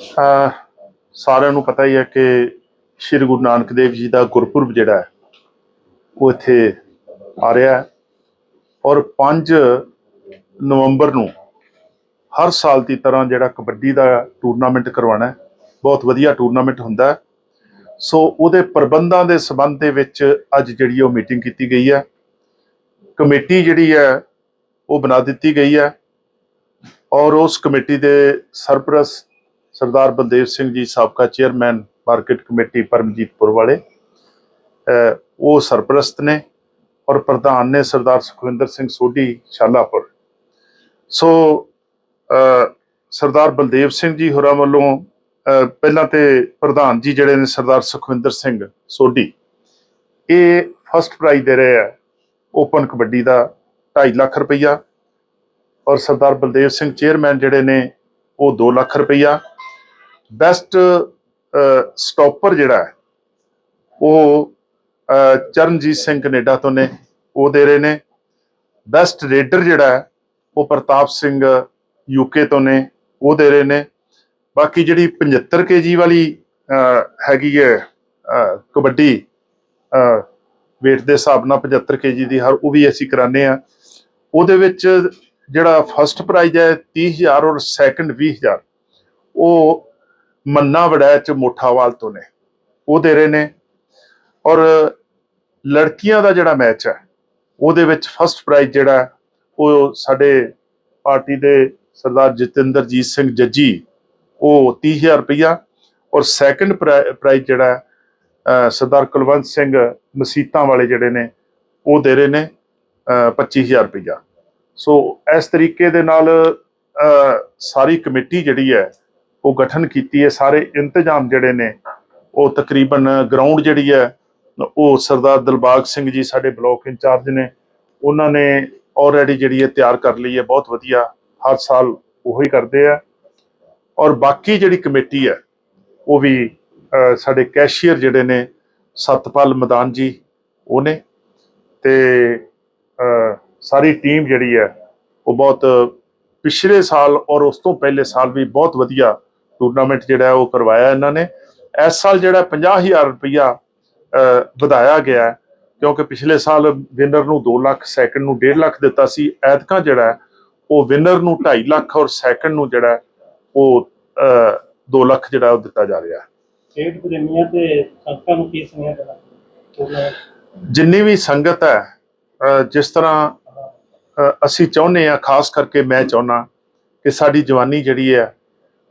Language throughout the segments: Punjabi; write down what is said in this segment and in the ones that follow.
ਸਾਰਿਆਂ ਨੂੰ ਪਤਾ ਹੀ ਹੈ ਕਿ ਸ੍ਰੀ ਗੁਰੂ ਨਾਨਕ ਦੇਵ ਜੀ ਦਾ ਗੁਰਪੁਰਬ ਜਿਹੜਾ ਹੈ, ਉਹ ਇੱਥੇ ਆ ਰਿਹਾ ਹੈ ਔਰ 5 ਨਵੰਬਰ ਨੂੰ ਹਰ ਸਾਲ ਦੀ ਤਰ੍ਹਾਂ ਜਿਹੜਾ ਕਬੱਡੀ ਦਾ ਟੂਰਨਾਮੈਂਟ ਕਰਵਾਉਣਾ ਹੈ, ਬਹੁਤ ਵਧੀਆ ਟੂਰਨਾਮੈਂਟ ਹੁੰਦਾ ਸੋ ਉਹਦੇ ਪ੍ਰਬੰਧਾਂ ਦੇ ਸਬੰਧ ਦੇ ਵਿੱਚ ਅੱਜ ਜਿਹੜੀ ਉਹ ਮੀਟਿੰਗ ਕੀਤੀ ਗਈ ਹੈ, ਕਮੇਟੀ ਜਿਹੜੀ ਹੈ, ਉਹ ਬਣਾ ਦਿੱਤੀ ਗਈ ਹੈ ਔਰ ਉਸ ਕਮੇਟੀ ਦੇ ਸਰਪ੍ਰਸਤ ਸਰਦਾਰ ਬਲਦੇਵ ਸਿੰਘ ਜੀ ਸਾਬਕਾ ਚੇਅਰਮੈਨ ਮਾਰਕੀਟ ਕਮੇਟੀ ਪਰਮਜੀਤਪੁਰ ਵਾਲੇ ਉਹ ਸਰਪ੍ਰਸਤ ਨੇ ਔਰ ਪ੍ਰਧਾਨ ਨੇ ਸਰਦਾਰ ਸੁਖਵਿੰਦਰ ਸਿੰਘ ਸੋਢੀ ਸ਼ਾਲਾਪੁਰ। ਸੋ ਸਰਦਾਰ ਬਲਦੇਵ ਸਿੰਘ ਜੀ ਹੋਰਾਂ ਵੱਲੋਂ ਪਹਿਲਾਂ ਤੇ ਪ੍ਰਧਾਨ ਜੀ ਜਿਹੜੇ ਨੇ ਸਰਦਾਰ ਸੁਖਵਿੰਦਰ ਸਿੰਘ ਸੋਢੀ, ਇਹ ਫਸਟ ਪ੍ਰਾਈਜ਼ ਦੇ ਰਹੇ ਆ ਓਪਨ ਕਬੱਡੀ ਦਾ 2.5 ਲੱਖ ਰੁਪਈਆ ਔਰ ਸਰਦਾਰ ਬਲਦੇਵ ਸਿੰਘ ਚੇਅਰਮੈਨ ਜਿਹੜੇ ਨੇ ਉਹ 2 ਲੱਖ ਰੁਪਈਆ। ਬੈਸਟ ਸਟਾਪਰ ਜਿਹੜਾ ਹੈ, ਉਹ ਚਰਨਜੀਤ ਸਿੰਘ ਕੈਨੇਡਾ ਤੋਂ ਨੇ, ਉਹ ਦੇ ਰਹੇ ਨੇ। ਬੈਸਟ ਰੇਡਰ ਜਿਹੜਾ ਹੈ, ਉਹ ਪ੍ਰਤਾਪ ਸਿੰਘ ਯੂਕੇ ਤੋਂ ਨੇ, ਉਹ ਦੇ ਰਹੇ ਨੇ। ਬਾਕੀ ਜਿਹੜੀ 75 ਕੇਜੀ ਵਾਲੀ ਹੈਗੀ ਹੈ ਕਬੱਡੀ weight ਦੇ ਹਿਸਾਬ ਨਾਲ 75 ਕੇਜੀ ਦੀ ਹਰ, ਉਹ ਵੀ ਅਸੀਂ ਕਰਾਉਂਦੇ ਆ ਉਹਦੇ ਵਿੱਚ ਜਿਹੜਾ ਫਸਟ ਪ੍ਰਾਈਜ਼ ਹੈ 30000 ਔਰ ਸੈਕੰਡ 20000 ਉਹ ਮੰਨਾ ਵੜੈ ਚ ਮੋਠਾਵਾਲ ਤੋਂ ਨੇ। ਉਹ ਦੇ ਰਹੇ ਨੇ। ਔਰ ਲੜਕੀਆਂ ਦਾ ਜਿਹੜਾ ਮੈਚ ਹੈ ਉਹਦੇ ਵਿੱਚ ਫਸਟ ਪ੍ਰਾਈਜ਼ ਜਿਹੜਾ ਉਹ ਸਾਡੇ ਪਾਰਟੀ ਦੇ ਸਰਦਾਰ ਜਤਿੰਦਰਜੀਤ ਸਿੰਘ ਜੱਜੀ ਉਹ 30000 ਰੁਪਇਆ ਔਰ ਸੈਕੰਡ ਪ੍ਰਾਈਜ਼ ਜਿਹੜਾ ਸਰਦਾਰ ਕੁਲਵੰਤ ਸਿੰਘ ਮਸੀਤਾਂ ਵਾਲੇ ਜਿਹੜੇ ਨੇ ਉਹ ਦੇ ਰਹੇ ਨੇ ਅਹ, 25000 ਰੁਪਇਆ ਸੋ ਇਸ ਤਰੀਕੇ ਦੇ ਨਾਲ ਸਾਰੀ ਕਮੇਟੀ ਜਿਹੜੀ ਹੈ ਉਹ ਗਠਨ ਕੀਤੀ ਹੈ, ਸਾਰੇ ਇੰਤਜ਼ਾਮ ਜਿਹੜੇ ਨੇ, ਉਹ ਤਕਰੀਬਨ ਗਰਾਊਂਡ ਜਿਹੜੀ ਹੈ, ਉਹ ਸਰਦਾਰ ਦਿਲਬਾਗ ਸਿੰਘ ਜੀ ਸਾਡੇ ਬਲਾਕ ਇੰਚਾਰਜ ਨੇ, ਉਹਨਾਂ ਨੇ ਆਲਰੇਡੀ ਜਿਹੜੀ ਹੈ ਤਿਆਰ ਕਰ ਲਈ ਹੈ, ਬਹੁਤ ਵਧੀਆ, ਹਰ ਸਾਲ ਉਹੀ ਕਰਦੇ ਆ। ਔਰ ਬਾਕੀ ਜਿਹੜੀ ਕਮੇਟੀ ਹੈ, ਉਹ ਵੀ ਸਾਡੇ ਕੈਸ਼ੀਅਰ ਜਿਹੜੇ ਨੇ, ਸਤਪਾਲ ਮਦਾਨ ਜੀ, ਉਹ ਨੇ ਤੇ ਸਾਰੀ ਟੀਮ ਜਿਹੜੀ ਹੈ, ਉਹ ਬਹੁਤ ਪਿਛਲੇ ਸਾਲ ਔਰ ਉਸ ਤੋਂ ਪਹਿਲੇ ਸਾਲ ਵੀ ਬਹੁਤ ਵਧੀਆ ਟੂਰਨਾਮੈਂਟ ਜਿਹੜਾ ਉਹ ਕਰਵਾਇਆ ਇਹਨਾਂ ਨੇ। ਇਸ ਸਾਲ ਜਿਹੜਾ 50000 ਰੁਪਇਆ ਵਧਾਇਆ ਗਿਆ ਕਿਉਂਕਿ ਪਿਛਲੇ ਸਾਲ ਵਿਨਰ ਨੂੰ 2 ਲੱਖ ਸੈਕੰਡ ਨੂੰ 1.5 ਲੱਖ ਦਿੱਤਾ ਸੀ। ਐਤਕਾਂ ਜਿਹੜਾ ਉਹ ਵਿਨਰ ਨੂੰ 2.5 ਲੱਖ ਔਰ ਸੈਕੰਡ ਨੂੰ ਜਿਹੜਾ ਉਹ 2 ਲੱਖ ਜਿਹੜਾ ਉਹ ਦਿੱਤਾ ਜਾ ਰਿਹਾ ਹੈ। ਖੇਡ ਪ੍ਰੇਮੀਆਂ ਤੇ ਸੰਗਤਾਂ ਨੂੰ ਕੀ ਸੁਣਿਆ ਦੇਣਾ? ਉਹਨਾਂ ਜਿੰਨੀ ਵੀ ਸੰਗਤ ਹੈ ਜਿਸ ਤਰ੍ਹਾਂ ਅਸੀਂ ਚਾਹੁੰਦੇ ਆ ਖਾਸ ਕਰਕੇ ਮੈਂ ਚਾਹੁੰਦਾ ਕਿ ਸਾਡੀ ਜਵਾਨੀ ਜਿਹੜੀ ਹੈ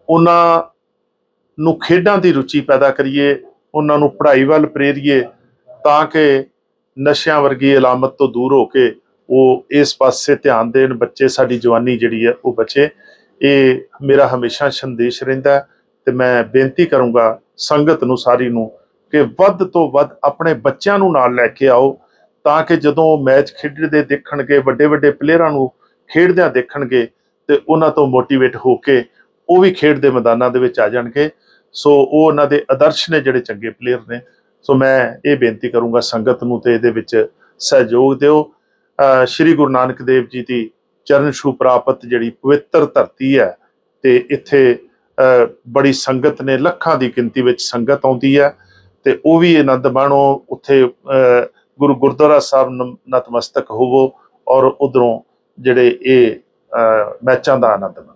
ਉਹਨਾਂ ਨੂੰ ਖੇਡਾਂ ਦੀ ਰੁਚੀ ਪੈਦਾ ਕਰੀਏ, ਉਹਨਾਂ ਨੂੰ ਪੜ੍ਹਾਈ ਵੱਲ ਪ੍ਰੇਰੀਏ ਤਾਂ ਕਿ ਨਸ਼ਿਆਂ ਵਰਗੀ ਅਲਾਮਤ ਤੋਂ ਦੂਰ ਹੋ ਕੇ ਉਹ ਇਸ ਪਾਸੇ ਧਿਆਨ ਦੇਣ, ਬੱਚੇ ਸਾਡੀ ਜਵਾਨੀ ਜਿਹੜੀ ਹੈ ਉਹ ਬਚੇ। ਇਹ ਮੇਰਾ ਹਮੇਸ਼ਾ ਸੰਦੇਸ਼ ਰਹਿੰਦਾ ਹੈ ਤੇ ਮੈਂ ਬੇਨਤੀ ਕਰੂੰਗਾ ਸੰਗਤ ਨੂੰ, ਸਾਰੀ ਨੂੰ ਕਿ ਵੱਧ ਤੋਂ ਵੱਧ ਆਪਣੇ ਬੱਚਿਆਂ ਨੂੰ ਨਾਲ ਲੈ ਕੇ ਆਓ ਤਾਂ ਕਿ ਜਦੋਂ ਮੈਚ ਖੇਡਦੇ ਦੇਖਣਗੇ ਵੱਡੇ ਵੱਡੇ ਪਲੇਅਰਾਂ ਨੂੰ ਖੇਡਦਿਆਂ ਦੇਖਣਗੇ ਤੇ ਉਹਨਾਂ ਤੋਂ ਮੋਟੀਵੇਟ ਹੋ ਕੇ ਉਹ ਵੀ ਖੇਡ ਦੇ ਮੈਦਾਨਾਂ ਦੇ ਵਿੱਚ ਆ ਜਾਣਗੇ। ਸੋ ਉਹ ਉਹਨਾਂ ਦੇ ਆਦਰਸ਼ ਨੇ ਜਿਹੜੇ ਚੰਗੇ ਪਲੇਅਰ ਨੇ। ਸੋ ਮੈਂ ਇਹ ਬੇਨਤੀ ਕਰੂੰਗਾ ਸੰਗਤ ਨੂੰ ਤੇ ਇਹਦੇ ਵਿੱਚ ਸਹਿਯੋਗ ਦਿਓ। ਸ਼੍ਰੀ ਗੁਰੂ ਨਾਨਕ ਦੇਵ ਜੀ ਦੀ ਚਰਨ ਛੂ ਪ੍ਰਾਪਤ ਜਿਹੜੀ ਪਵਿੱਤਰ ਧਰਤੀ ਹੈ ਤੇ ਇੱਥੇ ਬੜੀ ਸੰਗਤ ਨੇ, ਲੱਖਾਂ ਦੀ ਗਿਣਤੀ ਵਿੱਚ ਸੰਗਤ ਆਉਂਦੀ ਹੈ ਤੇ ਉਹ ਵੀ ਆਨੰਦ ਮਾਣੋ। ਉੱਥੇ ਗੁਰੂ ਗੁਰਦੁਆਰਾ ਸਾਹਿਬ ਨਤਮਸਤਕ ਹੋਵੋ ਔਰ ਉਧਰੋਂ ਜਿਹੜੇ ਇਹ ਮੈਚਾਂ ਦਾ ਆਨੰਦ ਮਾਣੋ।